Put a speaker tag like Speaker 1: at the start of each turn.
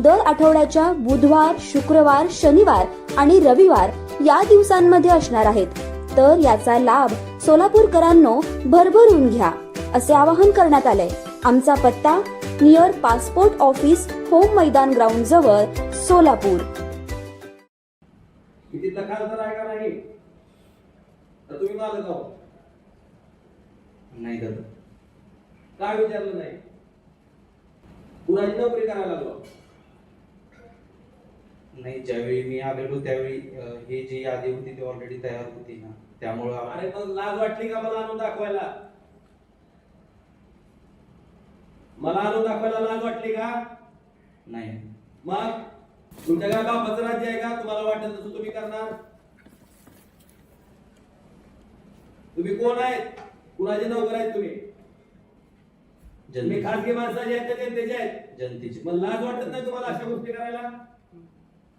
Speaker 1: दर आठवड्याच्या बुधवार शुक्रवार शनिवार आणि रविवार या दिवसांमध्ये असणार आहेत. तर याचा लाभ सोलापूरकरांनो भरभरून घ्या असे आवाहन करण्यात आलंय. आमचा पत्ता near passport office home Maidan ground जवळ सोलापूर.
Speaker 2: खासदार आहे का नाही? तर तुम्ही मला जाऊ.
Speaker 3: नाही दादा.
Speaker 2: का विचारलं नाही? कुणाची नोकरी करायला लागलो?
Speaker 3: नाही ज्यावेळी मी आलेलो त्यावेळी अं, हे जी यादी होती ती ऑलरेडी तयार होती ना. त्यामुळं
Speaker 2: अरे पण लाज वाटली का मला आणून दाखवायला? मला आणून दाखवायला लाज वाटली का?
Speaker 3: नाही.
Speaker 2: मग? तुमच्या काय बापाचं राज्य आहे का? तुम्हाला वाटेल तसं तुम्ही करणार? तुम्ही कोण आहेत? कुणाचे नोकर आहेत तुम्ही? तुम्ही
Speaker 3: जनते
Speaker 2: खासगी माणसाचे आहेत का जनतेचे आहेत?
Speaker 3: जनतेची.
Speaker 2: मग लाज वाटत नाही तुम्हाला अशा गोष्टी करायला?